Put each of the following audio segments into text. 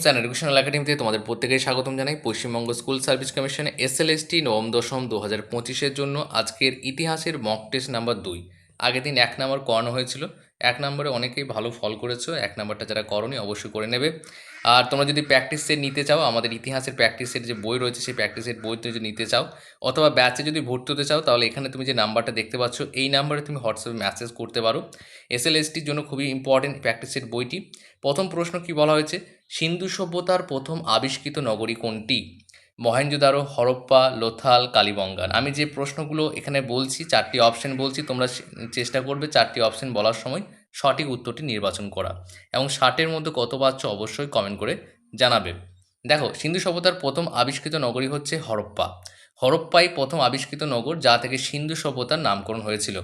Games and educational একাডেমিতে তোমাদের প্রত্যেকে স্বাগতম জানাই। পশ্চিমবঙ্গ স্কুল সার্ভিস কমিশান টি নবম দশম দু হাজার পঁচিশের জন্য আজকের ইতিহাসের মক টেস্ট নাম্বার দুই। আগের দিন এক নাম্বার করানো হয়েছিল। এক নম্বরে অনেকেই ভালো ফল করেছ। এক নাম্বারটা যারা করনি, অবশ্যই করে নেবে। আর তোমরা যদি প্র্যাকটিস সেট নিতে চাও, আমাদের ইতিহাসের প্র্যাকটিস সেট যে বই রয়েছে, সেই প্র্যাকটিস সেট বই তুমি যদি নিতে চাও, অথবা ব্যাচে যদি ভর্তি হতে চাও, তাহলে এখানে তুমি যে নাম্বারটা দেখতে পাচ্ছ, এই নাম্বারে তুমি হোয়াটসঅ্যাপে মেসেজ করতে পারো। এসএলএসটির জন্য খুবই ইম্পর্টেন্ট প্র্যাকটিস সেট বইটি। প্রথম প্রশ্ন কি বলা হয়েছে? সিন্ধু সভ্যতার প্রথম আবিষ্কৃত নগরী কোনটি? মহেঞ্জোদারো হরপ্পা, লোথাল কালীবঙ্গান আমি যে প্রশ্নগুলো এখানে বলছি, চারটি অপশন বলছি, তোমরা চেষ্টা করবে চারটি অপশন বলার সময়। সঠিক উত্তরটি নির্বাচন করা এবং ষাটের মধ্যে কত পাচ্ছ অবশ্যই কমেন্ট করে জানাবে। দেখো, সিন্ধু সভ্যতার প্রথম আবিষ্কৃত নগরী হচ্ছে হরপ্পা। হরপ্পাই প্রথম আবিষ্কৃত নগর যা থেকে সিন্ধু সভ্যতার নামকরণ হয়েছিল।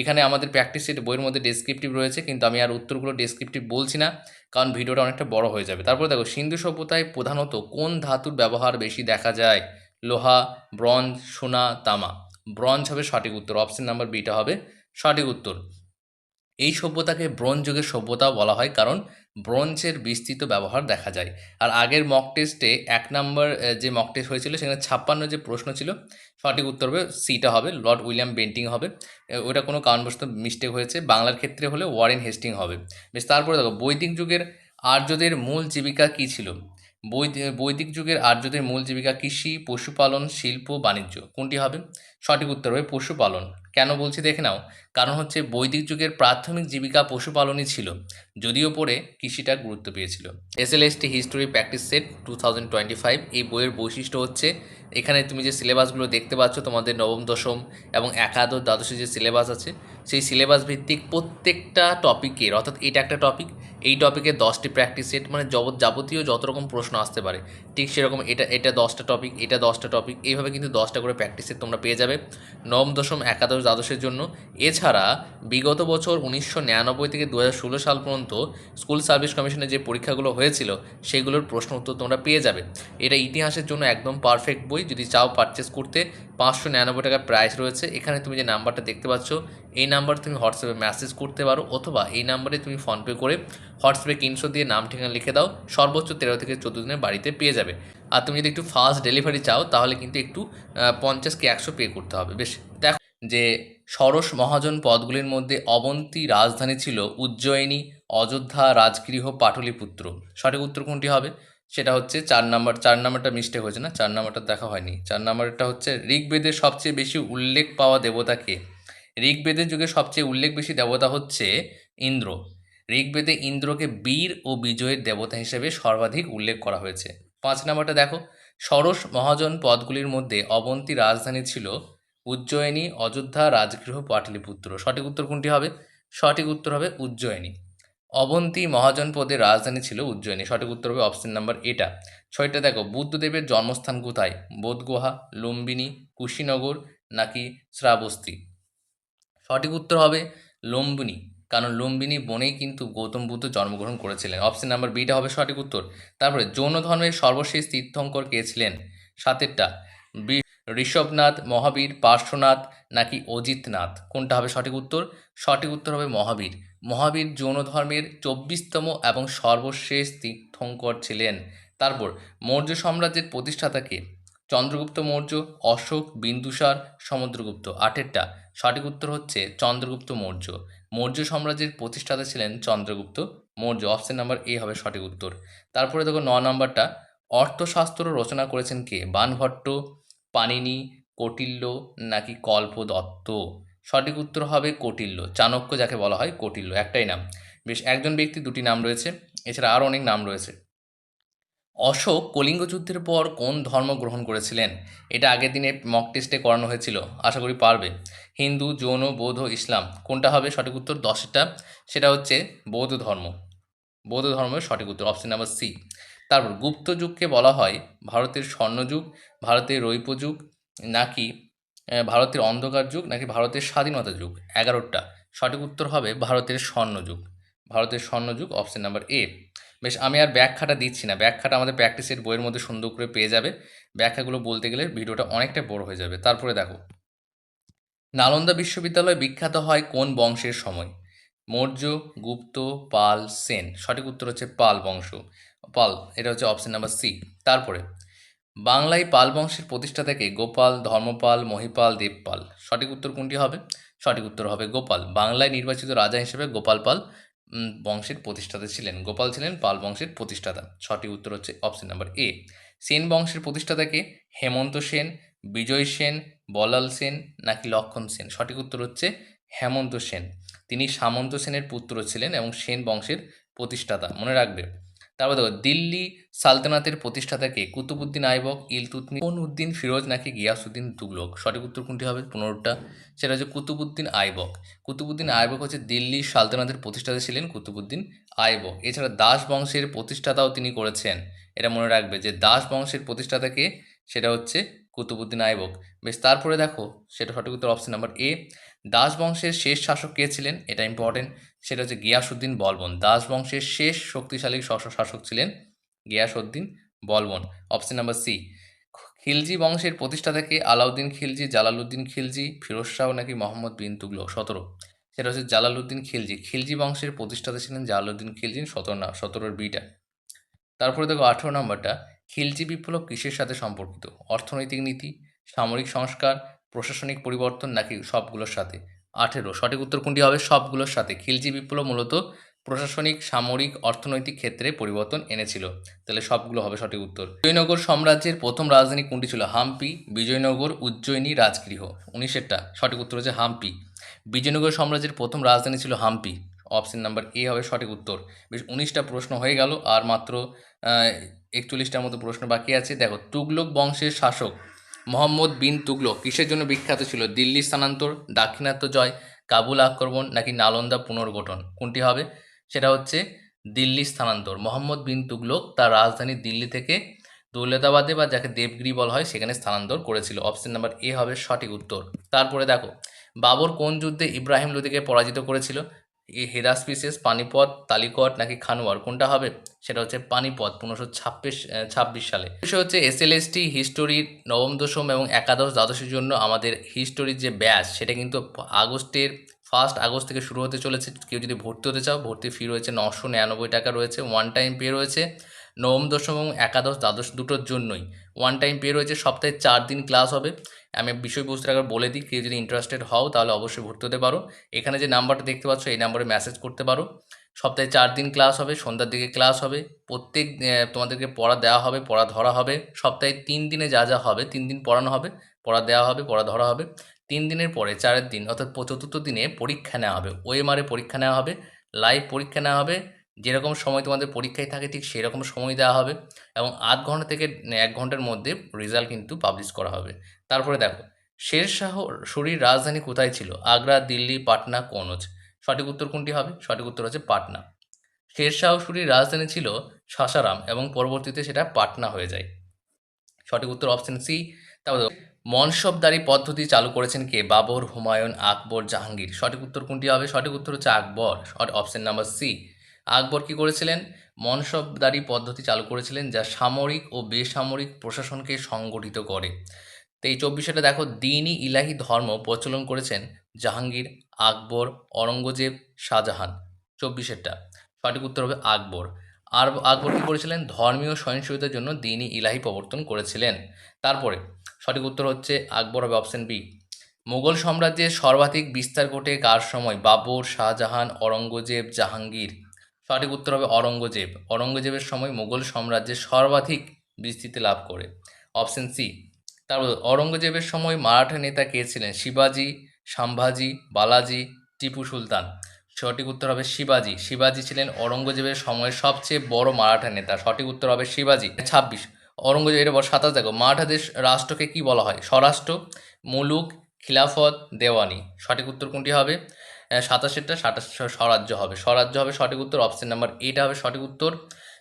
এখানে আমাদের প্র্যাকটিস সেট বইয়ের মধ্যে ডেসক্রিপটিভ রয়েছে, কিন্তু আমি আর উত্তরগুলো ডেসক্রিপটিভ বলছি না, কারণ ভিডিওটা অনেকটা বড় হয়ে যাবে। তারপর দেখো, সিন্ধু সভ্যতায় প্রধানত কোন ধাতুর ব্যবহার বেশি দেখা যায়? লোহা, ব্রঞ্জ, সোনা, তামা। ব্রঞ্জ হবে সঠিক উত্তর অপশন নাম্বার বিটা হবে সঠিক উত্তর। এই সভ্যতাকে ব্রোঞ্জ যুগের সভ্যতাও বলা হয় কারণ ব্রোঞ্জের বিস্তৃত ব্যবহার দেখা যায়। আর আগের মক টেস্টে এক নম্বর যে মক টেস্ট হয়েছিল, সেখানে ছাপ্পান্ন যে প্রশ্ন ছিল, সঠিক উত্তর হবে সিটা হবে লর্ড উইলিয়াম বেন্টিং হবে। ওটা কোনো কারণবশত মিস্টেক হয়েছে। বাংলার ক্ষেত্রে হলে ওয়ারেন হেস্টিং হবে। বেশ, তারপরে দেখো, বৈদিক যুগের আর্যদের মূল জীবিকা কী ছিল? বৈদিক যুগের আর্যদের মূল জীবিকা কৃষি, পশুপালন, শিল্প, বাণিজ্য। কোনটি হবে? সঠিক উত্তর হবে পশুপালন। কেন বলছি দেখে নাও। কারণ হচ্ছে বৈদিক যুগের প্রাথমিক জীবিকা পশুপালনই ছিল, যদিও পরে কৃষিটা গুরুত্ব পেয়েছিল। S L ST history practice set two thousand twenty five. এই বইয়ের বৈশিষ্ট্য হচ্ছে, এখানে তুমি যে সিলেবাসগুলো দেখতে পাচ্ছ, তোমাদের নবম, দশম এবং একাদশ দ্বাদশের যে সিলেবাস আছে, সেই সিলেবাস ভিত্তিক প্রত্যেকটা টপিকের অর্থাৎ এটা একটা টপিক এই টপিকে দশটি প্র্যাকটিস সেট মানে জগৎ যাবতীয় যত রকম প্রশ্ন আসতে পারে, ঠিক সেরকম এটা এটা দশটা টপিক এটা দশটা টপিক এইভাবে কিন্তু দশটা করে প্র্যাকটিস সেট তোমরা পেয়ে যাবে। নবম, দশম, একাদশ, দ্বাদশের জন্য। এছাড়া বিগত বছর উনিশশো নিরানব্বই থেকে দু হাজার ষোলো সাল পর্যন্ত স্কুল সার্ভিস কমিশনের যে পরীক্ষাগুলো হয়েছিল, সেগুলোর প্রশ্ন উত্তর তোমরা পেয়ে যাবে। এটা ইতিহাসের জন্য একদম পারফেক্ট বই, যদি চাও পারচেস করতে, পাঁচশো নিরানব্বই টাকা প্রাইস রয়েছে। এখানে তুমি যে নাম্বারটা দেখতে পাচ্ছ, এই নাম্বার তুমি হোয়াটসঅ্যাপে মেসেজ করতে পারো, অথবা এই নাম্বারে তুমি ফোনপে করে হোয়াটসঅ্যাপে কিনশো দিয়ে নাম, ঠিকানা লিখে দাও, সর্বোচ্চ তেরো থেকে চোদ্দ দিনের বাড়িতে পেয়ে যাবে। আর তুমি যদি একটু ফাস্ট ডেলিভারি চাও, তাহলে কিন্তু একটু পঞ্চাশ কি একশো পে করতে হবে। বেশ, দেখো যে ষোড়শ মহাজন পদগুলির মধ্যে অবন্তী রাজধানী ছিল উজ্জয়িনী, অযোধ্যা, রাজগৃহ, পাটলিপুত্র। সঠিক উত্তর কোনটি হবে? সেটা হচ্ছে চার নাম্বার, চার নাম্বারটা মিস্টেক হয়েছে না? চার নাম্বারটা দেখা হয়নি। চার নাম্বারটা হচ্ছে ঋগ্বেদের সবচেয়ে বেশি উল্লেখ পাওয়া দেবতাকে ঋগ্বেদের যুগে সবচেয়ে উল্লেখ বেশি দেবতা হচ্ছে ইন্দ্র। ঋগ্বেদে ইন্দ্রকে বীর ও বিজয়ের দেবতা হিসেবে সর্বাধিক উল্লেখ করা হয়েছে। পাঁচ নম্বরটা দেখো। ষোড়শ মহাজন পদগুলির মধ্যে অবন্তী রাজধানী ছিল উজ্জয়িনী, অযোধ্যা, রাজগৃহ, পাটলিপুত্র। সঠিক উত্তর কোনটি হবে? সঠিক উত্তর হবে উজ্জয়িনী। অবন্তী মহাজন পদের রাজধানী ছিল উজ্জয়িনী। সঠিক উত্তর হবে অপশন নাম্বার এটা। ছয়টা দেখো। বুদ্ধদেবের জন্মস্থান কোথায়? বোধগুহা, লুম্বিনী, কুশীনগর নাকি শ্রাবস্তি? সঠিক উত্তর হবে লুম্বিনী। কারণ লুম্বিনী বনেই কিন্তু গৌতম বুদ্ধ জন্মগ্রহণ করেছিলেন। অপশন নাম্বার বিটা হবে সঠিক উত্তর। তারপরে জৈন ধর্মের সর্বশেষ তীর্থঙ্কর কে ছিলেন? সাতেরটা। বি- ঋষভনাথ, মহাবীর, পার্শ্বনাথ নাকি অজিতনাথ? কোনটা হবে সঠিক উত্তর? সঠিক উত্তর হবে মহাবীর। মহাবীর জৈন ধর্মের চব্বিশতম এবং সর্বশেষ তীর্থঙ্কর ছিলেন। তারপর মৌর্য সাম্রাজ্যের প্রতিষ্ঠাতাকে চন্দ্রগুপ্ত মৌর্য, অশোক, বিন্দুসার, সমুদ্রগুপ্ত। আটেরটা। সঠিক উত্তর হচ্ছে চন্দ্রগুপ্ত মৌর্য। মৌর্য সাম্রাজ্যের প্রতিষ্ঠাতা ছিলেন Chandragupta. Maurya option number A হবে সঠিক উত্তর। তারপরে দেখো ন নাম্বারটা। অর্থশাস্ত্র রচনা করেছেন কে? বানভট্ট পানিনি কটিল্য নাকি কল্প দত্ত সঠিক উত্তর হবে কটিল্য। চাণক্য যাকে বলা হয় কটিল্য। একটাই নাম। বেশ, একজন ব্যক্তি দুটি নাম রয়েছে। এছাড়া আরও অনেক নাম রয়েছে। অশোক কলিঙ্গ যুদ্ধের পর কোন ধর্ম গ্রহণ করেছিলেন? এটা আগের দিনে মক টেস্টে করানো হয়েছিল। আশা করি পারবে। হিন্দু, জৈন, বৌদ্ধ, ইসলাম। কোনটা হবে সঠিক উত্তর? দশটা। সেটা হচ্ছে বৌদ্ধ ধর্ম। বৌদ্ধ ধর্মের সঠিক উত্তর অপশন নাম্বার সি তারপর গুপ্ত যুগকে বলা হয় ভারতের স্বর্ণযুগ ভারতের রৌপ্য যুগ, নাকি ভারতের অন্ধকার যুগ, নাকি ভারতের স্বাধীনতা যুগ? এগারোটা। সঠিক উত্তর হবে ভারতের স্বর্ণযুগ ভারতের স্বর্ণযুগ অপশন নাম্বার এ বেশ, আমি আর ব্যাখ্যাটা দিচ্ছি না। ব্যাখ্যাটা আমাদের প্র্যাকটিসের বইয়ের মধ্যে সুন্দর করে পেয়ে যাবে। ব্যাখ্যাগুলো বলতে গেলে ভিডিওটা অনেকটা বড় হয়ে যাবে। তারপরে দেখো। নালন্দা বিশ্ববিদ্যালয় বিখ্যাত হয় কোন বংশের সময়? মৌর্য, গুপ্ত, পাল, সেন। সঠিক উত্তর হচ্ছে পাল বংশ। পাল, এটা হচ্ছে অপশন নাম্বার সি তারপরে, বাংলায় পাল বংশের প্রতিষ্ঠাতাকে গোপাল, ধর্মপাল, মহিপাল, দেবপাল। সঠিক উত্তর কোনটি হবে? সঠিক উত্তর হবে গোপাল। বাংলায় নির্বাচিত রাজা হিসেবে গোপাল পাল বংশের প্রতিষ্ঠাতা ছিলেন। গোপাল ছিলেন পাল বংশের প্রতিষ্ঠাতা। ছটি উত্তর হচ্ছে অপশন নাম্বার এ সেন বংশের প্রতিষ্ঠাতাকে হেমন্ত সেন, বিজয় সেন, বলাল সেন নাকি লক্ষণ সেন? সঠিক উত্তর হচ্ছে হেমন্ত সেন। তিনি সামন্ত সেনের পুত্র ছিলেন এবং সেন বংশের প্রতিষ্ঠাতা। মনে রাখবে তারপর দেখো দিল্লি সালতানাতের প্রতিষ্ঠাতাকে কুতুবুদ্দিন আইবক ইলতুতমি কোন উদ্দিন ফিরোজ নাকি গিয়াসুদ্দিন তুগলক? সঠিক উত্তর কোনটি হবে পনেরোটা সেটা হচ্ছে কুতুবুদ্দিন আইবক। কুতুবুদ্দিন আইবক হচ্ছে দিল্লি সালতানাতের প্রতিষ্ঠাতা ছিলেন কুতুবুদ্দিন আইবক। এছাড়া দাস বংশের প্রতিষ্ঠাতাও তিনি করেছেন। এটা মনে রাখবে যে দাস বংশের প্রতিষ্ঠাতাকে সেটা হচ্ছে কুতুবুদ্দিন আইবক। বেশ, তারপরে দেখো, সেটা সঠিক উত্তর অপশন নাম্বার এ দাস বংশের শেষ শাসক কে ছিলেন? এটা ইম্পর্টেন্ট সেটা হচ্ছে গিয়াসুদ্দিন বলবন। দাস বংশের শেষ শক্তিশালী শাসক ছিলেন Ghiyasuddin Balban. Option number C Khilji বংশের প্রতিষ্ঠাতাকে আলাউদ্দিন খিলজি, জালালউদ্দিন খিলজি, ফিরোজ শাহ নাকি মোহাম্মদ বিন তুগলক? সতেরো। সেটা হচ্ছে জালালউদ্দিন খিলজি। খিলজি বংশের প্রতিষ্ঠাতা ছিলেন জালালউদ্দিন খিলজি সতেরো না, সতেরোর বিটা তারপরে দেখো আঠেরো নম্বরটা। খিলজি বিপ্লব কিসের সাথে সম্পর্কিত? অর্থনৈতিক নীতি, সামরিক সংস্কার প্রশাসনিক পরিবর্তন নাকি সবগুলোর সাথে? আঠেরো। সঠিক উত্তর কোনটি হবে? সবগুলোর সাথে। খিলজি বিপ্লব মূলত প্রশাসনিক, সামরিক, অর্থনৈতিক ক্ষেত্রে পরিবর্তন এনেছিল। তাহলে সবগুলো হবে সঠিক উত্তর। বিজয়নগর সাম্রাজ্যের প্রথম রাজধানী কোনটি ছিল? হাম্পি, বিজয়নগর, উজ্জয়িনী, রাজগৃহ। উনিশেরটা। সঠিক উত্তর হচ্ছে হাম্পি। বিজয়নগর সাম্রাজ্যের প্রথম রাজধানী ছিল হাম্পি। অপশন নাম্বার এ হবে সঠিক উত্তর। বেশ, উনিশটা প্রশ্ন হয়ে গেল, আর মাত্র একচল্লিশটার মতো প্রশ্ন বাকি আছে। দেখো, তুগলক বংশের শাসক মোহাম্মদ বিন তুগলক কিসের জন্য বিখ্যাত ছিল? দিল্লি স্থানান্তর, দাক্ষিণাত্য জয়, কাবুল আক্রমণ নাকি নালন্দা পুনর্গঠন? কোনটি হবে? সেটা হচ্ছে দিল্লি স্থানান্তর। মোহাম্মদ বিন তুগলক তার রাজধানী দিল্লি থেকে দৌলতাবাদে বা যাকে দেবগিরি বলা হয় সেখানে স্থানান্তর করেছিল। অপশন নাম্বার এ হবে সঠিক উত্তর। তারপরে দেখো, বাবর কোন যুদ্ধে ইব্রাহিম লোদিকে পরাজিত করেছিল? এই হেরাসপিসেস পানিপথ, তালিকট নাকি খানোয়ার, কোনটা হবে? সেটা হচ্ছে পানিপথ, পনেরোশো ছাব্বিশ ছাব্বিশ সালে। বিষয় হচ্ছে এসএলএসটি হিস্টোরির নবম, দশম এবং একাদশ দ্বাদশের জন্য আমাদের হিস্টোরির যে ব্যাচ, সেটা কিন্তু আগস্টের ফার্স্ট আগস্ট থেকে শুরু হতে চলেছে। কেউ যদি ভর্তি হতে চাও, ভর্তি ফি রয়েছে নশো নিরানব্বই টাকা রয়েছে ওয়ান টাইম পে রয়েছে। নবম, দশম এবং একাদশ, দ্বাদশ দুটোর জন্যই। ওয়ান টাইম পে রয়েছে, সপ্তাহে চার দিন ক্লাস হবে। আমি বিষয়বস্তুটা একবার বলে দিই, কেউ যদি ইন্টারেস্টেড হও তাহলে অবশ্যই ভর্তি হতে পারো। এখানে যে নাম্বারটা দেখতে পাচ্ছ, এই নাম্বারে মেসেজ করতে পারো। সপ্তাহে চার দিন ক্লাস হবে, সন্ধ্যার দিকে ক্লাস হবে। প্রত্যেক তোমাদেরকে পড়া দেওয়া হবে, পড়া ধরা হবে। সপ্তাহে তিন দিনে যা যা হবে, তিন দিন পড়ানো হবে, পড়া দেওয়া হবে, পড়া ধরা হবে। তিন দিনের পরে চারের দিন, অর্থাৎ চতুর্থ দিনে পরীক্ষা নেওয়া হবে। ওএমআরে পরীক্ষা নেওয়া হবে লাইভ পরীক্ষা নেওয়া হবে যেরকম সময় তোমাদের পরীক্ষায় থাকে, ঠিক সেরকম সময় দেওয়া হবে এবং আধ ঘণ্টা থেকে এক ঘণ্টার মধ্যে রেজাল্ট কিন্তু পাবলিশ করা হবে। তারপরে দেখো শের শাহ শরীর রাজধানী কোথায় ছিল? আগ্রা, দিল্লি, পাটনা, কনৌজ। সঠিক উত্তর কোনটি হবে? সঠিক উত্তর হচ্ছে পাটনা। শের শাহ শরীর রাজধানী ছিল সাসারাম এবং পরবর্তীতে সেটা পাটনা হয়ে যায়। সঠিক উত্তর অপশন সি তারপর মনসবদারি পদ্ধতি চালু করেছেন কে? বাবর, হুমায়ুন, আকবর, জাহাঙ্গীর। সঠিক উত্তর কোনটি হবে? সঠিক উত্তর হচ্ছে Akbar. Option number C Akbar কি করেছিলেন? মনসবদারি পদ্ধতি চালু করেছিলেন, যা সামরিক ও বেসামরিক প্রশাসনকে সংগঠিত করে। তো এই চব্বিশেটা দেখো, দিনই ইলাহি ধর্ম প্রচলন করেছেন জাহাঙ্গীর, আকবর অরঙ্গজেব শাহজাহান। চব্বিশেরটা। সঠিক উত্তর হবে আকবর। আর আকবর কী করেছিলেন? ধর্মীয় সহিংসতার জন্য দিনই ইলাহি প্রবর্তন করেছিলেন। তারপরে সঠিক উত্তর হচ্ছে আকবর হবে অপশন বি মুঘল সাম্রাজ্যের সর্বাধিক বিস্তার ঘটে কার সময়? বাবর, শাহজাহান অরঙ্গজেব জাহাঙ্গীর। সঠিক উত্তর হবে অরঙ্গজেব অরঙ্গজেবের সময় মোগল সাম্রাজ্যের সর্বাধিক বিস্তৃতি লাভ করে। Option C. তারপর অরঙ্গজেবের সময় মারাঠা নেতা কে ছিলেন? শিবাজি সম্ভাজি বালাজি, টিপু সুলতান। সঠিক উত্তর হবে শিবাজি। শিবাজি ছিলেন অরঙ্গজেবের সময়ের সবচেয়ে বড় মারাঠা নেতা। সঠিক উত্তর হবে শিবাজি। ছাব্বিশ। অরঙ্গজেব এটা সাতাশ। দেখো মারাঠাদের রাষ্ট্রকে কি বলা হয়? স্বরাষ্ট্র, মুলুক, খিলাফত, দেওয়ানি। সঠিক উত্তর কোনটি হবে? সাতাশেরটা সাতাশ, স্বরাজ্য হবে। স্বরাজ্য হবে সঠিক উত্তর অপশন নাম্বার এটা হবে সঠিক উত্তর।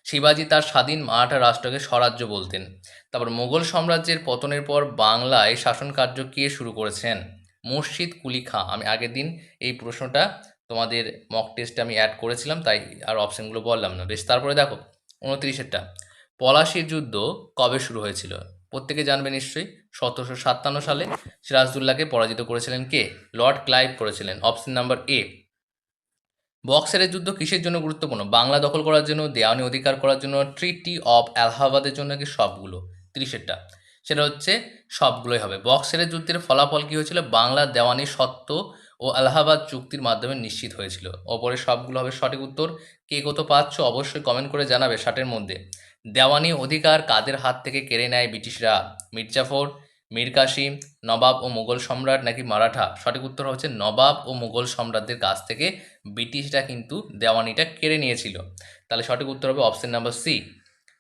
শিবাজি তার স্বাধীন মারাঠা রাষ্ট্রকে স্বরাজ্য বলতেন। তারপর মোগল সাম্রাজ্যের পতনের পর বাংলায় শাসন কার্য কে শুরু করেছেন? মুর্শিদ কুলি খাঁ। আমি আগের দিন এই প্রশ্নটা তোমাদের মক টেস্টে আমি অ্যাড করেছিলাম, তাই আর অপশানগুলো বললাম না। বেশ, তারপরে দেখো, উনত্রিশেরটা। পলাশির যুদ্ধ কবে শুরু হয়েছিল? প্রত্যেকে জানবে নিশ্চয়ই, সতেরোশো সাতান্ন সালে সিরাজদুল্লাহকে পরাজিত করেছিলেন কে? লর্ড ক্লাইভ করেছিলেন। Option number A. বক্সারের যুদ্ধ কিসের জন্য গুরুত্বপূর্ণ? বাংলা দখল করার জন্য, দেওয়ানি অধিকার করার জন্য ট্রিটি অফ এলাহাবাদের জন্য কি সবগুলো? তিরিশেরটা। সেটা হচ্ছে, সবগুলোই হবে। বক্সারের যুদ্ধের ফলাফল কী হয়েছিল? বাংলা দেওয়ানি সত্ত্ব ও এলাহাবাদ চুক্তির মাধ্যমে নিশ্চিত হয়েছিল। ওপরে সবগুলো হবে সঠিক উত্তর। কে কত পাচ্ছ? অবশ্যই কমেন্ট করে জানাবে ষাটের মধ্যে। দেওয়ানি অধিকার কাদের হাত থেকে কেড়ে নেয় ব্রিটিশরা? মির্জাফর মীর কাসিম, নবাব ও মুঘল সম্রাট নাকি মারাঠা? সঠিক উত্তর হচ্ছে নবাব ও মুঘল সম্রাটদের কাছ থেকে ব্রিটিশরা কিন্তু দেওয়ানিটা কেড়ে নিয়েছিল। তাহলে সঠিক উত্তর হবে অপশন নাম্বার সি।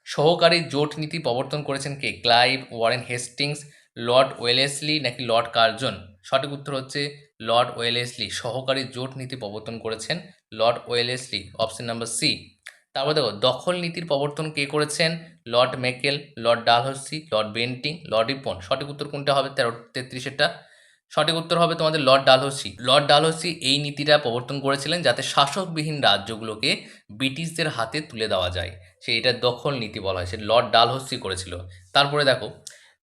সহকারী জোট নীতি প্রবর্তন করেছেন কে? Clive Warren Hastings, Lord Wellesley নাকি লর্ড কার্জন? সঠিক উত্তর হচ্ছে লর্ড ওয়েলেসলি। সহকারী জোট নীতি প্রবর্তন করেছেন lord Wellesley. Option number C. তারপর দেখো দখল নীতির প্রবর্তন কে করেছেন? Lord Macaulay lord Dalhousie lord Bentinck lord Ripon সঠিক উত্তর কোনটা হবে? তেরো তেত্রিশেরটা। সঠিক উত্তর হবে তোমাদের লর্ড ডালহসি। লর্ড ডালহসি এই নীতিটা প্রবর্তন করেছিলেন যাতে শাসকবিহীন রাজ্যগুলোকে ব্রিটিশদের হাতে তুলে দেওয়া যায়। সে এটা দখল নীতি বলা হয়। সে লর্ড ডালহসি করেছিল। তারপরে দেখো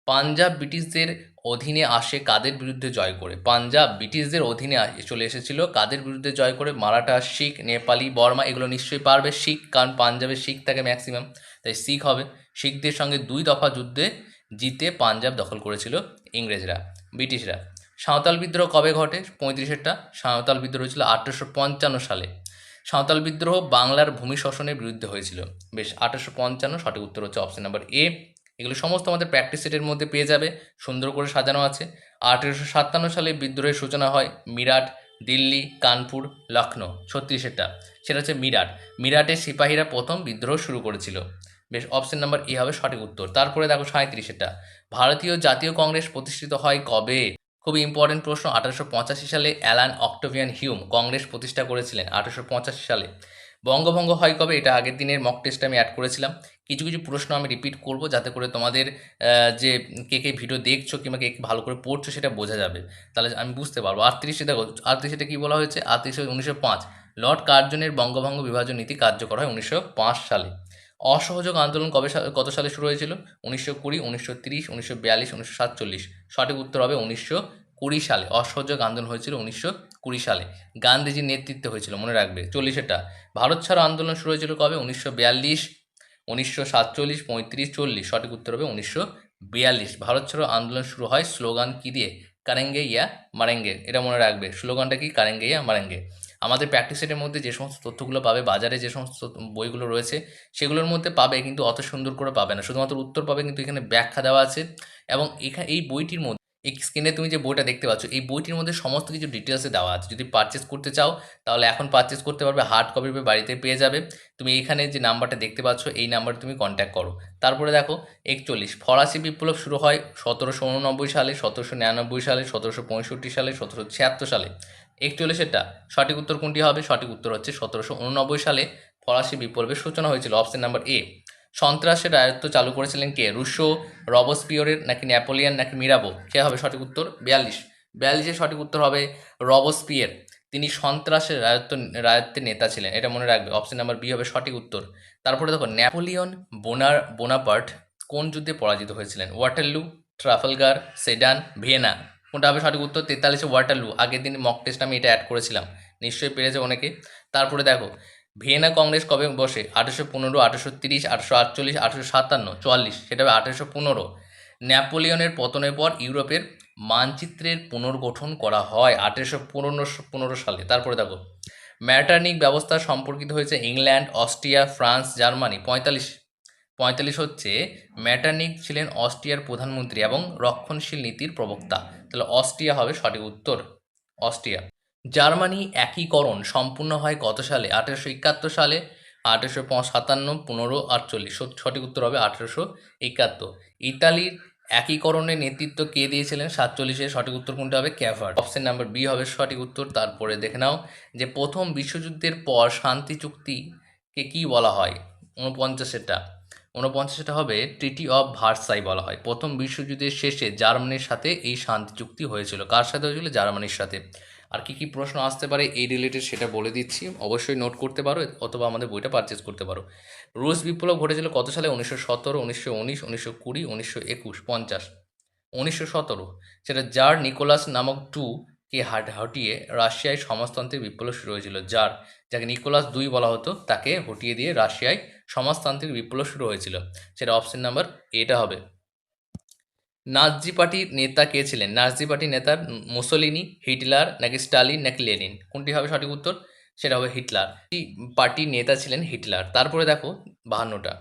পাঞ্জাব ব্রিটিশদের অধীনে আসে কাদের বিরুদ্ধে জয় করে? পাঞ্জাব, ব্রিটিশদের অধীনে চলে এসেছিল কাদের বিরুদ্ধে জয় করে? মারাঠা, শিখ, নেপালি, বর্মা, এগুলো নিশ্চয়ই পারবে। শিখ, কারণ পাঞ্জাবে শিখ থাকে ম্যাক্সিমাম তাই শিখ হবে। শিখদের সঙ্গে দুই দফা যুদ্ধে জিতে পাঞ্জাব দখল করেছিল ইংরেজরা, ব্রিটিশরা। সাঁওতাল বিদ্রোহ কবে ঘটে? পঁয়ত্রিশেরটা। সাঁওতাল বিদ্রোহ হয়েছিল আঠেরোশো পঞ্চান্ন সালে। সাঁওতাল বিদ্রোহ বাংলার ভূমি শোষণের বিরুদ্ধে হয়েছিল। বেশ, আঠেরোশো পঞ্চান্ন, সঠিক উত্তর হচ্ছে অপশন নাম্বার এ এগুলো সমস্ত আমাদের প্র্যাকটিস সেটের মধ্যে পেয়ে যাবে। সুন্দর করে সাজানো আছে। আঠেরোশো সাতান্ন সালে বিদ্রোহের সূচনা হয় মিরাট, দিল্লি, কানপুর লখনৌ ছত্রিশেরটা সেটা হচ্ছে মিরাট। মিরাটের সিপাহীরা প্রথম বিদ্রোহ শুরু করেছিল। বেশ অপশন নাম্বার এ হবে সঠিক উত্তর। তারপরে দেখো সাঁত্রিশেরটা ভারতীয় জাতীয় কংগ্রেস প্রতিষ্ঠিত হয় কবে? খুবই ইম্পর্টেন্ট প্রশ্ন। আঠারোশো পঁচাশি সালে অ্যালান অক্টোভিয়ান হিউম কংগ্রেস প্রতিষ্ঠা করেছিলেন আঠারোশো পঁচাশি সালে। বঙ্গভঙ্গ হয় কবে? এটা আগের দিনের মক টেস্টে আমি অ্যাড করেছিলাম। কিছু কিছু প্রশ্ন আমি রিপিট করব যাতে করে তোমাদের যে কে কে ভিডিও দেখছ কিংবা কে ভালো করে পড়ছো সেটা বোঝা যাবে। তাহলে আমি বুঝতে পারব। আটত্রিশে দেখো, আটত্রিশে কী বলা হয়েছে? আটত্রিশে উনিশশো পাঁচ। লর্ড কার্জনের বঙ্গভঙ্গ বিভাজন নীতি কার্যকর হয় উনিশশো পাঁচ সালে। অসহযোগ আন্দোলন কবে কত সালে শুরু হয়েছিল? উনিশশো কুড়ি, উনিশশো তিরিশ, উনিশশো বিয়াল্লিশ, উনিশশো সাতচল্লিশ। সঠিক উত্তর হবে উনিশশো কুড়ি সালে। অসহযোগ আন্দোলন হয়েছিল উনিশশো কুড়ি সালে। গান্ধীজির নেতৃত্বে হয়েছিল, মনে রাখবে। চল্লিশেরটা ভারত ছাড়ো আন্দোলন শুরু হয়েছিল কবে? উনিশশো বিয়াল্লিশ উনিশশো সাতচল্লিশ, পঁয়ত্রিশ, চল্লিশ। সঠিক উত্তর হবে উনিশশো বিয়াল্লিশ। ভারত ছাড়ো আন্দোলন শুরু হয় স্লোগান কী দিয়ে? কারেঙ্গে ইয়া মারেঙ্গে। এটা মনে রাখবে। স্লোগানটা কি? কারেঙ্গে ইয়া মারেঙ্গে। আমাদের প্র্যাকটিস সেটের মধ্যে যে সমস্ত তথ্যগুলো পাবে, বাজারে যে সমস্ত বইগুলো রয়েছে, সেগুলোর মধ্যে পাবে, কিন্তু অত সুন্দর করে পাবে না। শুধুমাত্র উত্তর পাবে, কিন্তু এখানে ব্যাখ্যা দেওয়া আছে। এবং এখানে এই বইটির মধ্যে এই স্ক্রিনে তুমি যে বইটা দেখতে পাচ্ছ, এই বইটির মধ্যে সমস্ত কিছু ডিটেলসে দেওয়া আছে। যদি পারচেস করতে চাও, তাহলে এখন পারচেস করতে পারবে হার্ড কপি বাড়িতে পেয়ে যাবে। তুমি এখানে যে নাম্বারটা দেখতে পাচ্ছ, এই নাম্বারে তুমি কন্ট্যাক্ট করো। তারপরে দেখো, একচল্লিশ। ফরাসি বিপ্লব শুরু হয় সতেরোশো উননব্বই সালে, সতেরোশো নিরানব্বই সালে, সতেরোশো পঁয়ষট্টি সালে, সতেরোশো ছিয়াত্তর সালে। একচল্লিশেরটা সঠিক উত্তর কোনটি হবে? সঠিক উত্তর হচ্ছে সতেরোশো উননব্বই সালে ফরাসি বিপ্লবের সূচনা হয়েছিল। অপশন নাম্বার এ সন্ত্রাসের রায়ত্ব চালু করেছিলেন কে? রুশো রবসপিয়রের নাকি নেপোলিয়ান নাকি মিরাবো? কে হবে সঠিক উত্তর? বিয়াল্লিশ। বিয়াল্লিশের সঠিক উত্তর হবে রবসপিয়ের। তিনি সন্ত্রাসের রায়ত্ব রায়ত্বের নেতা ছিলেন, এটা মনে রাখবে। অপশন নাম্বার বি হবে সঠিক উত্তর। তারপরে দেখো নেপোলিয়ন বোনার, বোনাপার্ট কোন যুদ্ধে পরাজিত হয়েছিলেন? Waterloo, Trafalgar, Sedan, Vienna. কোনটা হবে সঠিক উত্তর? তেতাল্লিশে ওয়াটারলু। আগের দিন মক টেস্ট আমি এটা অ্যাড করেছিলাম। নিশ্চয়ই পেরেছে অনেকে। তারপরে দেখো ভিয়েনা কংগ্রেস কবে বসে? আঠেরোশো পনেরো, আঠেরোশো তিরিশ, আঠেরোশো আটচল্লিশ, আঠেরোশো সাতান্ন, চুয়াল্লিশ, সেটা হবে আঠেরোশো পনেরো। নেপোলিয়নের পতনের পর ইউরোপের মানচিত্রের পুনর্গঠন করা হয় আঠেরোশো পনেরো পনেরো সালে। তারপরে দেখো, ম্যাটার্নিক ব্যবস্থা সম্পর্কিত হয়েছে ইংল্যান্ড, অস্ট্রিয়া, ফ্রান্স, জার্মানি। পঁয়তাল্লিশ পঁয়তাল্লিশ হচ্ছে ম্যাটার্নিক ছিলেন অস্ট্রিয়ার প্রধানমন্ত্রী এবং রক্ষণশীল নীতির প্রবক্তা। তাহলে অস্ট্রিয়া হবে সঠিক উত্তর। অস্ট্রিয়া। জার্মানি একীকরণ সম্পূর্ণ হয় কত সালে? আঠেরোশো একাত্তর সালে, আঠেরোশো সাতান্ন পনেরো, আটচল্লিশ। সঠিক উত্তর হবে আঠেরোশো একাত্তর। ইতালির একীকরণের নেতৃত্ব কে দিয়েছিলেন? সাতচল্লিশের সঠিক উত্তর কোনটা হবে? ক্যাভার। অপশন নাম্বার বি হবে সঠিক উত্তর। তারপরে দেখে নাও যে প্রথম বিশ্বযুদ্ধের পর শান্তি চুক্তিকে কি বলা হয়? উনপঞ্চাশেরটা উনপঞ্চাশটা হবে ট্রিটি অফ ভার্সাই বলা হয়। প্রথম বিশ্বযুদ্ধের শেষে জার্মানির সাথে এই শান্তি চুক্তি হয়েছিল। কার সাথে হয়েছিল? জার্মানির সাথে। আর কি কি প্রশ্ন আসতে পারে এই রিলেটেড সেটা বলে দিচ্ছি। অবশ্যই নোট করতে পারো, অথবা আমাদের বইটা পারচেস করতে পারো। রুশ বিপ্লব ঘটেছিল কত সালে? উনিশশো সতেরো, উনিশশো উনিশ, উনিশশো কুড়ি, উনিশশো একুশ, পঞ্চাশ। উনিশশো সতেরো। সেটা জার নিকোলাস নামক টু কে হাট হটিয়ে রাশিয়ায় সমাজতান্ত্রিক বিপ্লব শুরু হয়েছিল। যার যাকে নিকোলাস দুই বলা হতো, তাকে হটিয়ে দিয়ে রাশিয়ায় সমাজতান্ত্রিক বিপ্লব শুরু হয়েছিল। সেটা অপশন নাম্বার এটা হবে। নাৎজি পার্টির নেতা কে ছিলেন? নাৎজি পার্টির নেতা মুসোলিনি, হিটলার, নাকি স্টালিন, নাকি লেনিন? কোনটি হবে সঠিক উত্তর? সেটা হবে হিটলার। পার্টির নেতা ছিলেন হিটলার। তারপরে দেখো বাহান্নটা।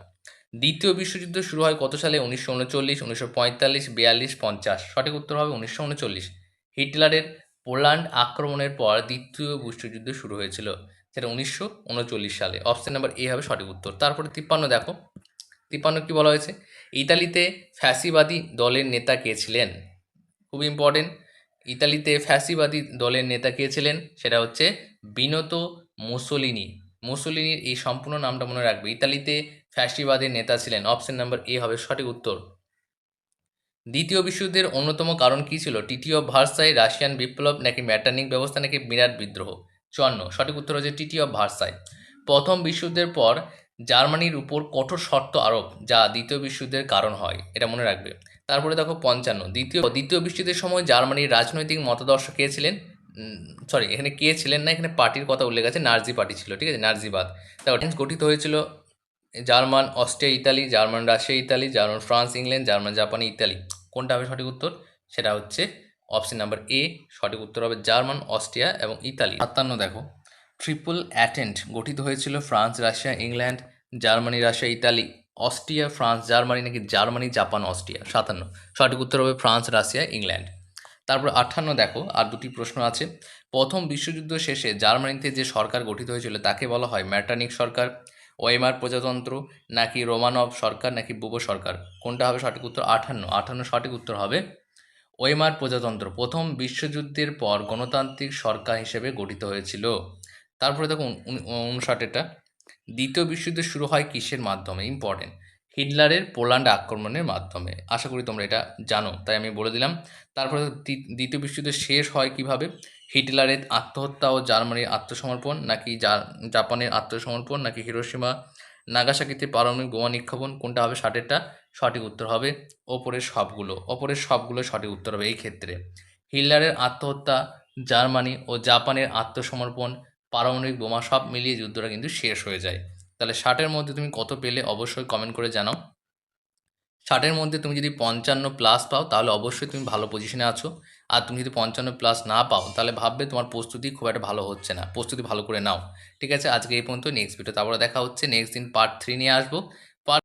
দ্বিতীয় বিশ্বযুদ্ধ শুরু হয় কত সালে? উনিশশো উনচল্লিশ, উনিশশো পঁয়তাল্লিশ, বিয়াল্লিশ, পঞ্চাশ। সঠিক উত্তর হবে উনিশশো উনচল্লিশ। হিটলারের পোল্যান্ড আক্রমণের পর দ্বিতীয় বিশ্বযুদ্ধ শুরু হয়েছিল, সেটা উনিশশো উনচল্লিশ সালে। অপশন নাম্বার এ হবে সঠিক উত্তর। তারপরে তিপ্পান্ন দেখো। তিপ্পান্ন কি বলা হয়েছে? ইতালিতে ফ্যাসিবাদী দলের নেতা কে ছিলেন? খুব ইম্পর্টেন্ট ইতালিতে ফ্যাসিবাদী দলের নেতা কে ছিলেন? সেটা হচ্ছে বিনত মুসোলিনি। মুসোলিনির এই সম্পূর্ণ নামটা মনে রাখবে। ইতালিতে ফ্যাসিবাদের নেতা ছিলেন। অপশন নাম্বার এ হবে সঠিক উত্তর। দ্বিতীয় বিশ্বযুদ্ধের অন্যতম কারণ কী ছিল? টিটি অফ ভার্সাই, রাশিয়ান বিপ্লব নাকি ম্যাটার্নিক ব্যবস্থা নাকি বিরাট বিদ্রোহ? চুয়ান্ন। সঠিক উত্তর হচ্ছে টিটি অফ ভার্সাই। প্রথম বিশ্বযুদ্ধের পর জার্মানির উপর কঠোর শর্ত আরোপ, যা দ্বিতীয় বিশ্বযুদ্ধের কারণ হয়, এটা মনে রাখবে। তারপরে দেখো পঞ্চান্ন, দ্বিতীয় দ্বিতীয় বিশ্বযুদ্ধের সময় জার্মানির রাজনৈতিক মতাদর্শ কে ছিলেন? সরি এখানে কে ছিলেন না, এখানে পার্টির কথা উল্লেখ আছে, নার্জি পার্টি ছিল, ঠিক আছে, নার্জিবাদ। দেখো গঠিত হয়েছিল, German, Austria, Italy, German, Russia, Italy, German, France, England, German, Japanese, Italy. কোনটা হবে সঠিক উত্তর? সেটা হচ্ছে অপশন নাম্বার এ, সঠিক উত্তর হবে জার্মান, অস্ট্রিয়া এবং ইতালি। সাতান্ন দেখো ট্রিপল অ্যাটেন্ট গঠিত হয়েছিল France, Russia, England, Germany, Russia, Italy, Austria, France, Germany নাকি জার্মানি, জাপান, অস্ট্রিয়া? সাতান্ন। সঠিক উত্তর হবে ফ্রান্স, রাশিয়া, ইংল্যান্ড। তারপর আটান্ন দেখো, আর দুটি প্রশ্ন আছে। প্রথম বিশ্বযুদ্ধ শেষে জার্মানিতে যে সরকার গঠিত হয়েছিল তাকে বলা হয় ম্যাটানিক সরকার, ওয়েমার প্রজাতন্ত্র নাকি রোমানভ সরকার নাকি বুবো সরকার? কোনটা হবে সঠিক উত্তর? আটান্ন আটান্ন সঠিক উত্তর হবে ওয়েমার প্রজাতন্ত্র। প্রথম বিশ্বযুদ্ধের পর গণতান্ত্রিক সরকার হিসেবে গঠিত হয়েছিল। তারপরে দেখুন উনষাটেরটা। দ্বিতীয় বিশ্বযুদ্ধ শুরু হয় কিসের মাধ্যমে? ইম্পর্টেন্ট হিটলারের পোল্যান্ড আক্রমণের মাধ্যমে। আশা করি তোমরা এটা জানো, তাই আমি বলে দিলাম। তারপরে দ্বিতীয় বিশ্বযুদ্ধ শেষ হয় কীভাবে? হিটলারের আত্মহত্যা ও জার্মানির আত্মসমর্পণ, নাকি জাপানের আত্মসমর্পণ, নাকি হিরোসীমা নাগাসাকিতে পারমাণবিক বোমা নিক্ষেপণ, কোনটা হবে ষাটেরটা? সঠিক উত্তর হবে ওপরের সবগুলো। ওপরের সবগুলো সঠিক উত্তর হবে এই ক্ষেত্রে। হিটলারের আত্মহত্যা, জার্মানি ও জাপানের আত্মসমর্পণ পারমাণবিক বোমা সব মিলিয়ে যুদ্ধটা কিন্তু শেষ হয়ে যায়। তাহলে ষাটের মধ্যে তুমি কত পেলে অবশ্যই কমেন্ট করে জানাও। ষাটের মধ্যে তুমি যদি পঞ্চান্ন প্লাস পাও, তাহলে অবশ্যই তুমি ভালো পজিশনে আছো। আর তুমি যদি পঞ্চান্ন প্লাস না পাও, তাহলে ভাববে তোমার প্রস্তুতি খুব একটা ভালো হচ্ছে না। প্রস্তুতি ভালো করে নাও। ঠিক আছে? আজকে এই পর্যন্ত নেক্সট ভিডিও তারপরে দেখা হচ্ছে। নেক্সট দিন পার্ট থ্রি নিয়ে আসব।